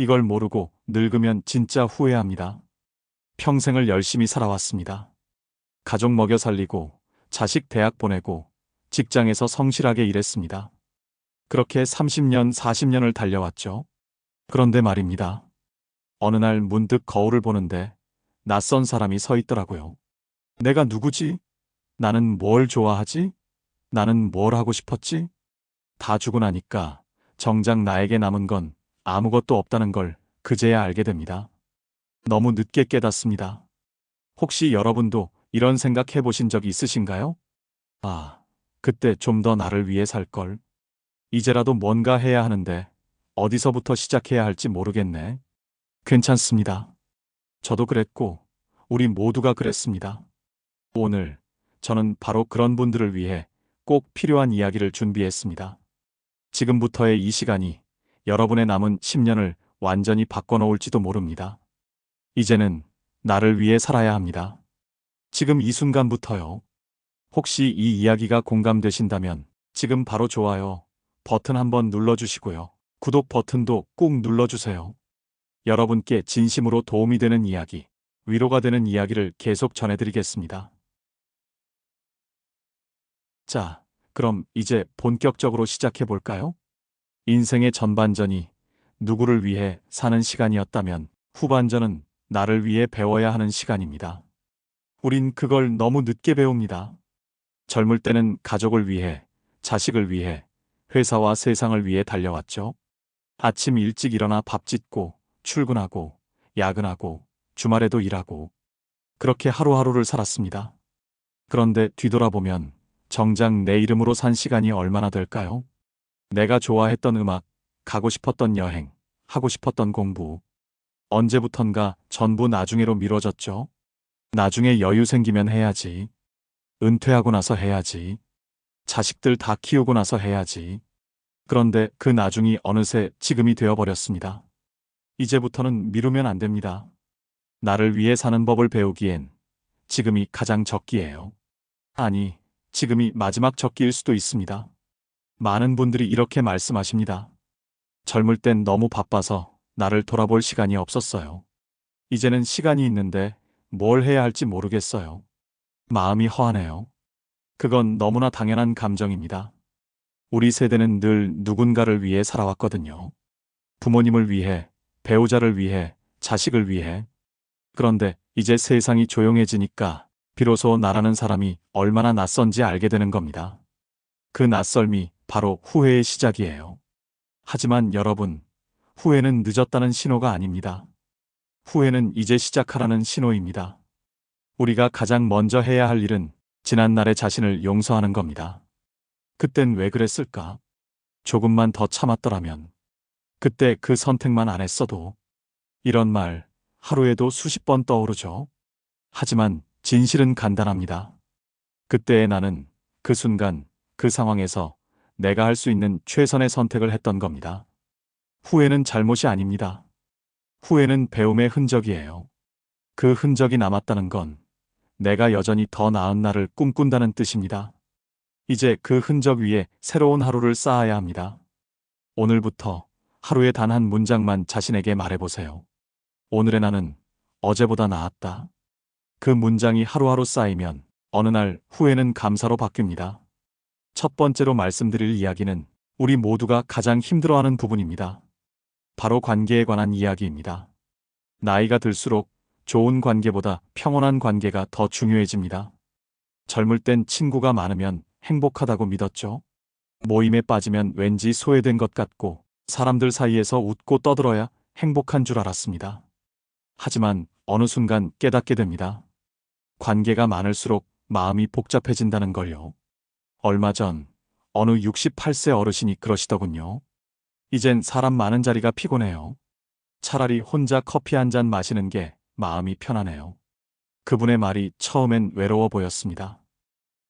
이걸 모르고 늙으면 진짜 후회합니다. 평생을 열심히 살아왔습니다. 가족 먹여 살리고, 자식 대학 보내고, 직장에서 성실하게 일했습니다. 그렇게 30년, 40년을 달려왔죠. 그런데 말입니다. 어느 날 문득 거울을 보는데 낯선 사람이 서 있더라고요. 내가 누구지? 나는 뭘 좋아하지? 나는 뭘 하고 싶었지? 다 주고 나니까 정작 나에게 남은 건 아무것도 없다는 걸 그제야 알게 됩니다. 너무 늦게 깨닫습니다. 혹시 여러분도 이런 생각 해보신 적 있으신가요? 아, 그때 좀 더 나를 위해 살 걸. 이제라도 뭔가 해야 하는데 어디서부터 시작해야 할지 모르겠네. 괜찮습니다. 저도 그랬고, 우리 모두가 그랬습니다. 오늘 저는 바로 그런 분들을 위해 꼭 필요한 이야기를 준비했습니다. 지금부터의 이 시간이 여러분의 남은 10년을 완전히 바꿔놓을지도 모릅니다. 이제는 나를 위해 살아야 합니다. 지금 이 순간부터요. 혹시 이 이야기가 공감되신다면 지금 바로 좋아요 버튼 한번 눌러주시고요. 구독 버튼도 꾹 눌러주세요. 여러분께 진심으로 도움이 되는 이야기, 위로가 되는 이야기를 계속 전해드리겠습니다. 자, 그럼 이제 본격적으로 시작해 볼까요? 인생의 전반전이 누구를 위해 사는 시간이었다면 후반전은 나를 위해 배워야 하는 시간입니다. 우린 그걸 너무 늦게 배웁니다. 젊을 때는 가족을 위해, 자식을 위해, 회사와 세상을 위해 달려왔죠. 아침 일찍 일어나 밥 짓고, 출근하고, 야근하고, 주말에도 일하고, 그렇게 하루하루를 살았습니다. 그런데 뒤돌아보면 정작 내 이름으로 산 시간이 얼마나 될까요? 내가 좋아했던 음악, 가고 싶었던 여행, 하고 싶었던 공부. 언제부턴가 전부 나중에로 미뤄졌죠. 나중에 여유 생기면 해야지. 은퇴하고 나서 해야지. 자식들 다 키우고 나서 해야지. 그런데 그 나중이 어느새 지금이 되어버렸습니다. 이제부터는 미루면 안 됩니다. 나를 위해 사는 법을 배우기엔 지금이 가장 적기예요. 아니, 지금이 마지막 적기일 수도 있습니다. 많은 분들이 이렇게 말씀하십니다. 젊을 땐 너무 바빠서 나를 돌아볼 시간이 없었어요. 이제는 시간이 있는데 뭘 해야 할지 모르겠어요. 마음이 허하네요. 그건 너무나 당연한 감정입니다. 우리 세대는 늘 누군가를 위해 살아왔거든요. 부모님을 위해, 배우자를 위해, 자식을 위해. 그런데 이제 세상이 조용해지니까 비로소 나라는 사람이 얼마나 낯선지 알게 되는 겁니다. 그 낯설미 바로 후회의 시작이에요. 하지만 여러분, 후회는 늦었다는 신호가 아닙니다. 후회는 이제 시작하라는 신호입니다. 우리가 가장 먼저 해야 할 일은 지난날의 자신을 용서하는 겁니다. 그땐 왜 그랬을까? 조금만 더 참았더라면. 그때 그 선택만 안 했어도. 이런 말 하루에도 수십 번 떠오르죠. 하지만 진실은 간단합니다. 그때의 나는 그 순간 그 상황에서 내가 할 수 있는 최선의 선택을 했던 겁니다. 후회는 잘못이 아닙니다. 후회는 배움의 흔적이에요. 그 흔적이 남았다는 건 내가 여전히 더 나은 날을 꿈꾼다는 뜻입니다. 이제 그 흔적 위에 새로운 하루를 쌓아야 합니다. 오늘부터 하루에 단 한 문장만 자신에게 말해보세요. 오늘의 나는 어제보다 나았다. 그 문장이 하루하루 쌓이면 어느 날 후회는 감사로 바뀝니다. 첫 번째로 말씀드릴 이야기는 우리 모두가 가장 힘들어하는 부분입니다. 바로 관계에 관한 이야기입니다. 나이가 들수록 좋은 관계보다 평온한 관계가 더 중요해집니다. 젊을 땐 친구가 많으면 행복하다고 믿었죠. 모임에 빠지면 왠지 소외된 것 같고 사람들 사이에서 웃고 떠들어야 행복한 줄 알았습니다. 하지만 어느 순간 깨닫게 됩니다. 관계가 많을수록 마음이 복잡해진다는 걸요. 얼마 전 어느 68세 어르신이 그러시더군요. 이젠 사람 많은 자리가 피곤해요. 차라리 혼자 커피 한 잔 마시는 게 마음이 편하네요. 그분의 말이 처음엔 외로워 보였습니다.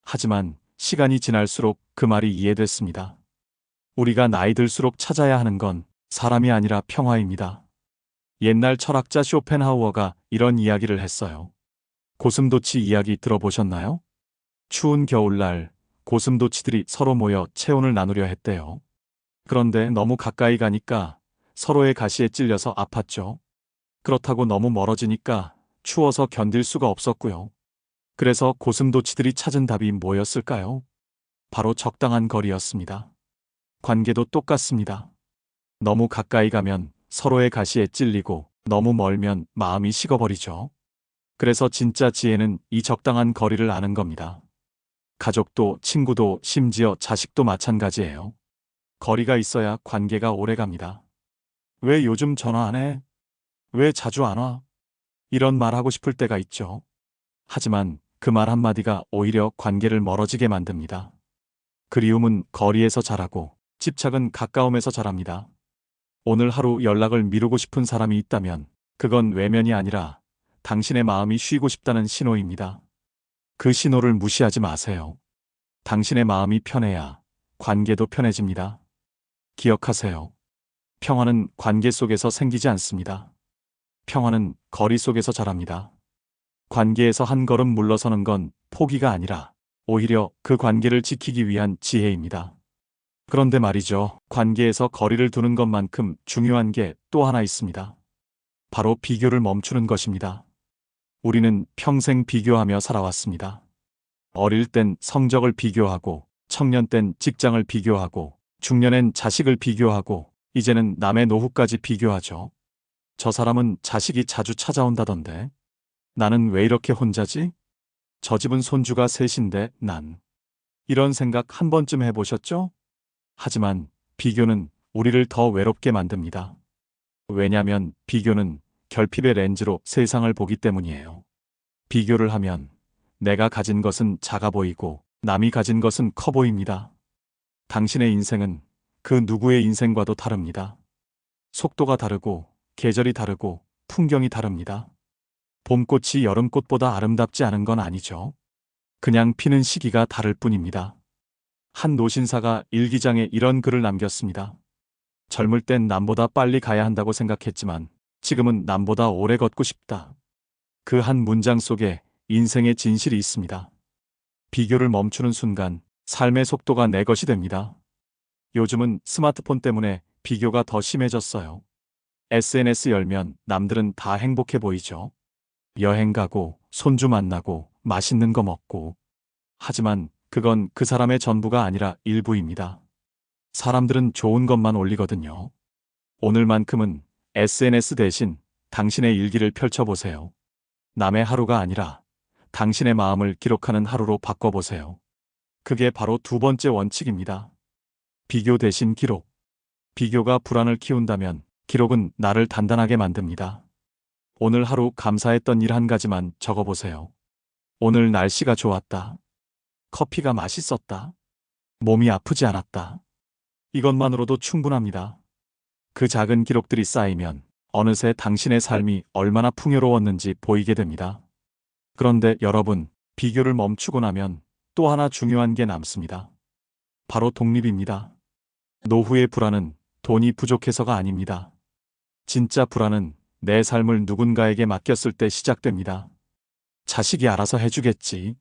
하지만 시간이 지날수록 그 말이 이해됐습니다. 우리가 나이 들수록 찾아야 하는 건 사람이 아니라 평화입니다. 옛날 철학자 쇼펜하우어가 이런 이야기를 했어요. 고슴도치 이야기 들어보셨나요? 추운 겨울날 고슴도치들이 서로 모여 체온을 나누려 했대요. 그런데 너무 가까이 가니까 서로의 가시에 찔려서 아팠죠. 그렇다고 너무 멀어지니까 추워서 견딜 수가 없었고요. 그래서 고슴도치들이 찾은 답이 뭐였을까요? 바로 적당한 거리였습니다. 관계도 똑같습니다. 너무 가까이 가면 서로의 가시에 찔리고 너무 멀면 마음이 식어버리죠. 그래서 진짜 지혜는 이 적당한 거리를 아는 겁니다. 가족도 친구도 심지어 자식도 마찬가지예요. 거리가 있어야 관계가 오래 갑니다. 왜 요즘 전화 안 해? 왜 자주 안 와? 이런 말 하고 싶을 때가 있죠. 하지만 그 말 한마디가 오히려 관계를 멀어지게 만듭니다. 그리움은 거리에서 자라고 집착은 가까움에서 자랍니다. 오늘 하루 연락을 미루고 싶은 사람이 있다면 그건 외면이 아니라 당신의 마음이 쉬고 싶다는 신호입니다. 그 신호를 무시하지 마세요. 당신의 마음이 편해야 관계도 편해집니다. 기억하세요. 평화는 관계 속에서 생기지 않습니다. 평화는 거리 속에서 자랍니다. 관계에서 한 걸음 물러서는 건 포기가 아니라 오히려 그 관계를 지키기 위한 지혜입니다. 그런데 말이죠. 관계에서 거리를 두는 것만큼 중요한 게 또 하나 있습니다. 바로 비교를 멈추는 것입니다. 우리는 평생 비교하며 살아왔습니다. 어릴 땐 성적을 비교하고, 청년 땐 직장을 비교하고, 중년엔 자식을 비교하고, 이제는 남의 노후까지 비교하죠. 저 사람은 자식이 자주 찾아온다던데. 나는 왜 이렇게 혼자지? 저 집은 손주가 셋인데 난. 이런 생각 한 번쯤 해보셨죠? 하지만 비교는 우리를 더 외롭게 만듭니다. 왜냐면 비교는 결핍의 렌즈로 세상을 보기 때문이에요. 비교를 하면 내가 가진 것은 작아 보이고 남이 가진 것은 커 보입니다. 당신의 인생은 그 누구의 인생과도 다릅니다. 속도가 다르고 계절이 다르고 풍경이 다릅니다. 봄꽃이 여름꽃보다 아름답지 않은 건 아니죠. 그냥 피는 시기가 다를 뿐입니다. 한 노신사가 일기장에 이런 글을 남겼습니다. 젊을 땐 남보다 빨리 가야 한다고 생각했지만 지금은 남보다 오래 걷고 싶다. 그 한 문장 속에 인생의 진실이 있습니다. 비교를 멈추는 순간 삶의 속도가 내 것이 됩니다. 요즘은 스마트폰 때문에 비교가 더 심해졌어요. SNS 열면 남들은 다 행복해 보이죠. 여행 가고, 손주 만나고, 맛있는 거 먹고. 하지만 그건 그 사람의 전부가 아니라 일부입니다. 사람들은 좋은 것만 올리거든요. 오늘만큼은 SNS 대신 당신의 일기를 펼쳐보세요. 남의 하루가 아니라 당신의 마음을 기록하는 하루로 바꿔보세요. 그게 바로 두 번째 원칙입니다. 비교 대신 기록. 비교가 불안을 키운다면 기록은 나를 단단하게 만듭니다. 오늘 하루 감사했던 일 한 가지만 적어보세요. 오늘 날씨가 좋았다. 커피가 맛있었다. 몸이 아프지 않았다. 이것만으로도 충분합니다. 그 작은 기록들이 쌓이면 어느새 당신의 삶이 얼마나 풍요로웠는지 보이게 됩니다. 그런데 여러분, 비교를 멈추고 나면 또 하나 중요한 게 남습니다. 바로 독립입니다. 노후의 불안은 돈이 부족해서가 아닙니다. 진짜 불안은 내 삶을 누군가에게 맡겼을 때 시작됩니다. 자식이 알아서 해주겠지.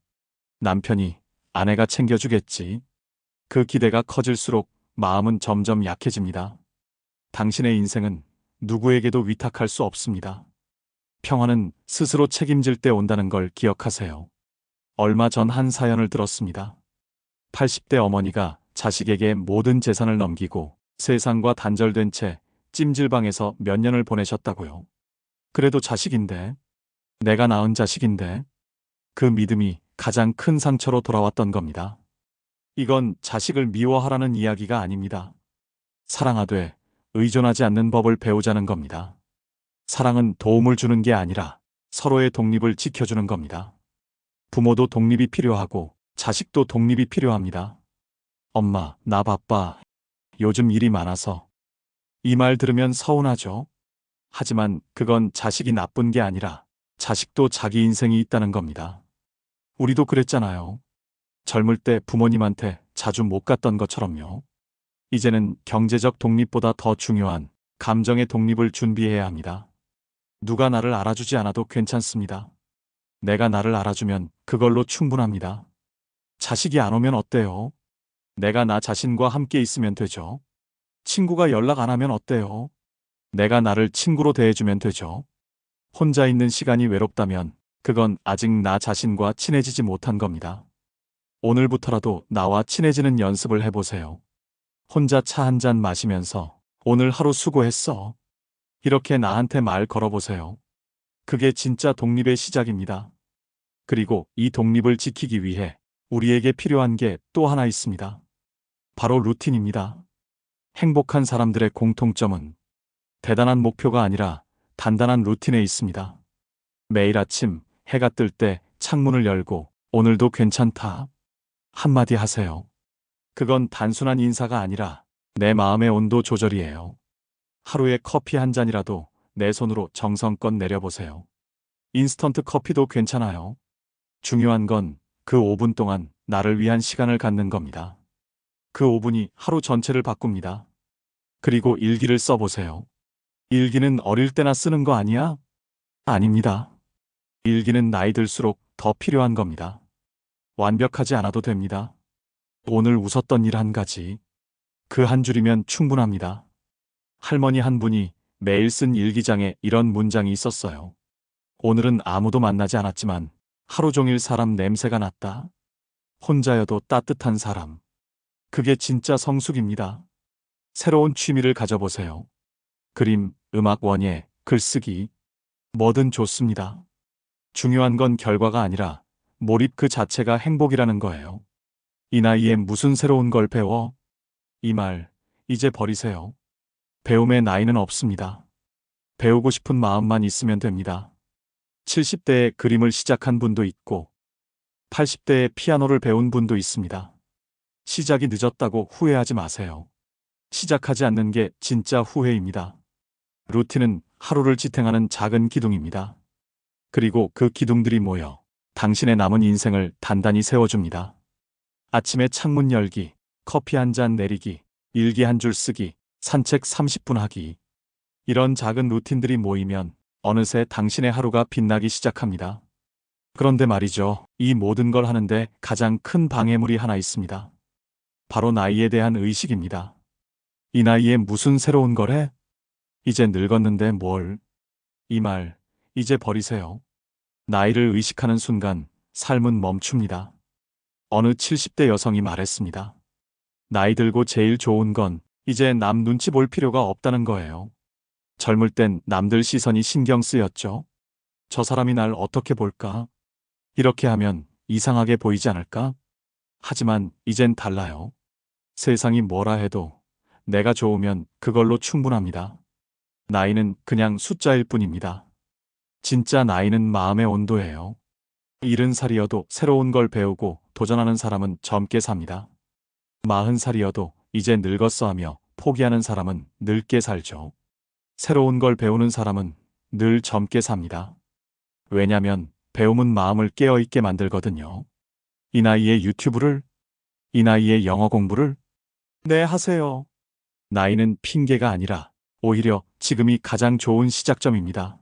남편이, 아내가 챙겨주겠지. 그 기대가 커질수록 마음은 점점 약해집니다. 당신의 인생은 누구에게도 위탁할 수 없습니다. 평화는 스스로 책임질 때 온다는 걸 기억하세요. 얼마 전 한 사연을 들었습니다. 80대 어머니가 자식에게 모든 재산을 넘기고 세상과 단절된 채 찜질방에서 몇 년을 보내셨다고요. 그래도 자식인데, 내가 낳은 자식인데, 그 믿음이 가장 큰 상처로 돌아왔던 겁니다. 이건 자식을 미워하라는 이야기가 아닙니다. 사랑하되 의존하지 않는 법을 배우자는 겁니다. 사랑은 도움을 주는 게 아니라 서로의 독립을 지켜주는 겁니다. 부모도 독립이 필요하고 자식도 독립이 필요합니다. 엄마, 나 바빠. 요즘 일이 많아서. 이 말 들으면 서운하죠? 하지만 그건 자식이 나쁜 게 아니라 자식도 자기 인생이 있다는 겁니다. 우리도 그랬잖아요. 젊을 때 부모님한테 자주 못 갔던 것처럼요. 이제는 경제적 독립보다 더 중요한 감정의 독립을 준비해야 합니다. 누가 나를 알아주지 않아도 괜찮습니다. 내가 나를 알아주면 그걸로 충분합니다. 자식이 안 오면 어때요? 내가 나 자신과 함께 있으면 되죠. 친구가 연락 안 하면 어때요? 내가 나를 친구로 대해주면 되죠. 혼자 있는 시간이 외롭다면 그건 아직 나 자신과 친해지지 못한 겁니다. 오늘부터라도 나와 친해지는 연습을 해보세요. 혼자 차 한 잔 마시면서 오늘 하루 수고했어. 이렇게 나한테 말 걸어보세요. 그게 진짜 독립의 시작입니다. 그리고 이 독립을 지키기 위해 우리에게 필요한 게 또 하나 있습니다. 바로 루틴입니다. 행복한 사람들의 공통점은 대단한 목표가 아니라 단단한 루틴에 있습니다. 매일 아침 해가 뜰 때 창문을 열고 오늘도 괜찮다. 한마디 하세요. 그건 단순한 인사가 아니라 내 마음의 온도 조절이에요. 하루에 커피 한 잔이라도 내 손으로 정성껏 내려보세요. 인스턴트 커피도 괜찮아요. 중요한 건 그 5분 동안 나를 위한 시간을 갖는 겁니다. 그 5분이 하루 전체를 바꿉니다. 그리고 일기를 써보세요. 일기는 어릴 때나 쓰는 거 아니야? 아닙니다. 일기는 나이 들수록 더 필요한 겁니다. 완벽하지 않아도 됩니다. 오늘 웃었던 일 한 가지. 그 한 줄이면 충분합니다. 할머니 한 분이 매일 쓴 일기장에 이런 문장이 있었어요. 오늘은 아무도 만나지 않았지만 하루 종일 사람 냄새가 났다. 혼자여도 따뜻한 사람. 그게 진짜 성숙입니다. 새로운 취미를 가져보세요. 그림, 음악 원예, 글쓰기. 뭐든 좋습니다. 중요한 건 결과가 아니라 몰입 그 자체가 행복이라는 거예요. 이 나이에 무슨 새로운 걸 배워? 이 말, 이제 버리세요. 배움의 나이는 없습니다. 배우고 싶은 마음만 있으면 됩니다. 70대에 그림을 시작한 분도 있고, 80대에 피아노를 배운 분도 있습니다. 시작이 늦었다고 후회하지 마세요. 시작하지 않는 게 진짜 후회입니다. 루틴은 하루를 지탱하는 작은 기둥입니다. 그리고 그 기둥들이 모여 당신의 남은 인생을 단단히 세워줍니다. 아침에 창문 열기, 커피 한 잔 내리기, 일기 한 줄 쓰기, 산책 30분 하기. 이런 작은 루틴들이 모이면 어느새 당신의 하루가 빛나기 시작합니다. 그런데 말이죠. 이 모든 걸 하는데 가장 큰 방해물이 하나 있습니다. 바로 나이에 대한 의식입니다. 이 나이에 무슨 새로운 걸 해? 이제 늙었는데 뭘? 이 말, 이제 버리세요. 나이를 의식하는 순간 삶은 멈춥니다. 어느 70대 여성이 말했습니다. 나이 들고 제일 좋은 건 이제 남 눈치 볼 필요가 없다는 거예요. 젊을 땐 남들 시선이 신경 쓰였죠. 저 사람이 날 어떻게 볼까? 이렇게 하면 이상하게 보이지 않을까? 하지만 이젠 달라요. 세상이 뭐라 해도 내가 좋으면 그걸로 충분합니다. 나이는 그냥 숫자일 뿐입니다. 진짜 나이는 마음의 온도예요. 일흔 살이어도 새로운 걸 배우고 도전하는 사람은 젊게 삽니다. 마흔 살이어도 이제 늙었어 하며 포기하는 사람은 늙게 살죠. 새로운 걸 배우는 사람은 늘 젊게 삽니다. 왜냐면 배움은 마음을 깨어있게 만들거든요. 이 나이에 유튜브를? 이 나이에 영어 공부를? 네, 하세요. 나이는 핑계가 아니라 오히려 지금이 가장 좋은 시작점입니다.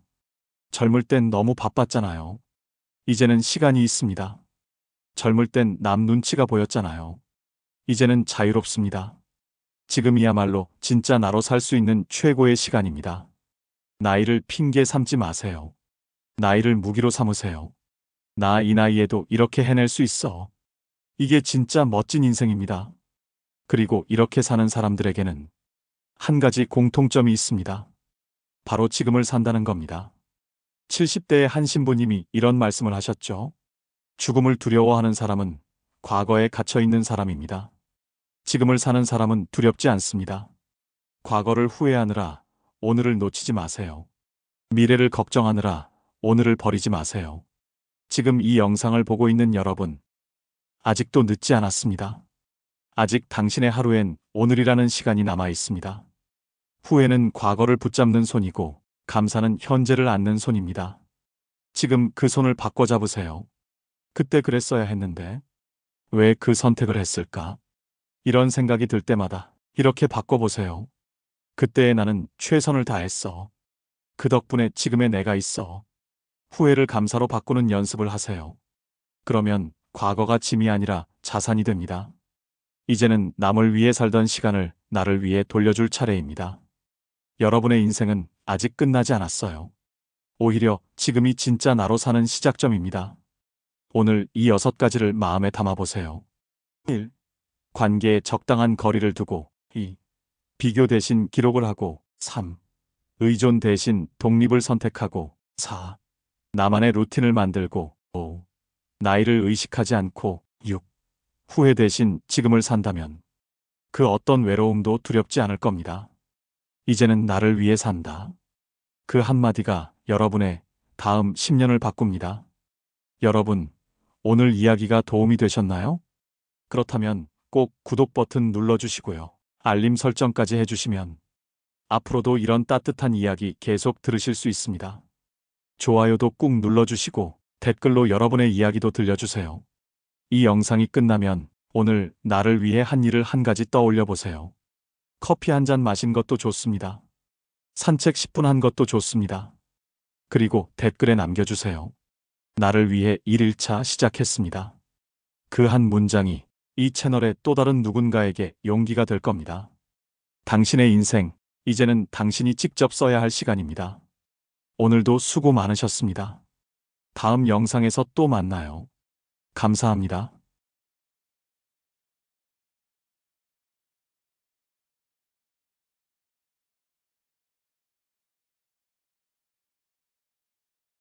젊을 땐 너무 바빴잖아요. 이제는 시간이 있습니다. 젊을 땐 남 눈치가 보였잖아요. 이제는 자유롭습니다. 지금이야말로 진짜 나로 살 수 있는 최고의 시간입니다. 나이를 핑계 삼지 마세요. 나이를 무기로 삼으세요. 나 이 나이에도 이렇게 해낼 수 있어. 이게 진짜 멋진 인생입니다. 그리고 이렇게 사는 사람들에게는 한 가지 공통점이 있습니다. 바로 지금을 산다는 겁니다. 70대의 한 신부님이 이런 말씀을 하셨죠. 죽음을 두려워하는 사람은 과거에 갇혀 있는 사람입니다. 지금을 사는 사람은 두렵지 않습니다. 과거를 후회하느라 오늘을 놓치지 마세요. 미래를 걱정하느라 오늘을 버리지 마세요. 지금 이 영상을 보고 있는 여러분, 아직도 늦지 않았습니다. 아직 당신의 하루엔 오늘이라는 시간이 남아 있습니다. 후회는 과거를 붙잡는 손이고, 감사는 현재를 안는 손입니다. 지금 그 손을 바꿔 잡으세요. 그때 그랬어야 했는데, 왜 그 선택을 했을까? 이런 생각이 들 때마다 이렇게 바꿔보세요. 그때의 나는 최선을 다했어. 그 덕분에 지금의 내가 있어. 후회를 감사로 바꾸는 연습을 하세요. 그러면 과거가 짐이 아니라 자산이 됩니다. 이제는 남을 위해 살던 시간을 나를 위해 돌려줄 차례입니다. 여러분의 인생은 아직 끝나지 않았어요. 오히려 지금이 진짜 나로 사는 시작점입니다. 오늘 이 여섯 가지를 마음에 담아보세요. 1. 관계에 적당한 거리를 두고 2. 비교 대신 기록을 하고 3. 의존 대신 독립을 선택하고 4. 나만의 루틴을 만들고 5. 나이를 의식하지 않고 6. 후회 대신 지금을 산다면 그 어떤 외로움도 두렵지 않을 겁니다. 이제는 나를 위해 산다. 그 한마디가 여러분의 다음 10년을 바꿉니다. 여러분, 오늘 이야기가 도움이 되셨나요? 그렇다면 꼭 구독 버튼 눌러주시고요. 알림 설정까지 해주시면 앞으로도 이런 따뜻한 이야기 계속 들으실 수 있습니다. 좋아요도 꾹 눌러주시고 댓글로 여러분의 이야기도 들려주세요. 이 영상이 끝나면 오늘 나를 위해 한 일을 한 가지 떠올려 보세요. 커피 한 잔 마신 것도 좋습니다. 산책 10분 한 것도 좋습니다. 그리고 댓글에 남겨주세요. 나를 위해 1일차 시작했습니다. 그 한 문장이 이 채널의 또 다른 누군가에게 용기가 될 겁니다. 당신의 인생, 이제는 당신이 직접 써야 할 시간입니다. 오늘도 수고 많으셨습니다. 다음 영상에서 또 만나요. 감사합니다.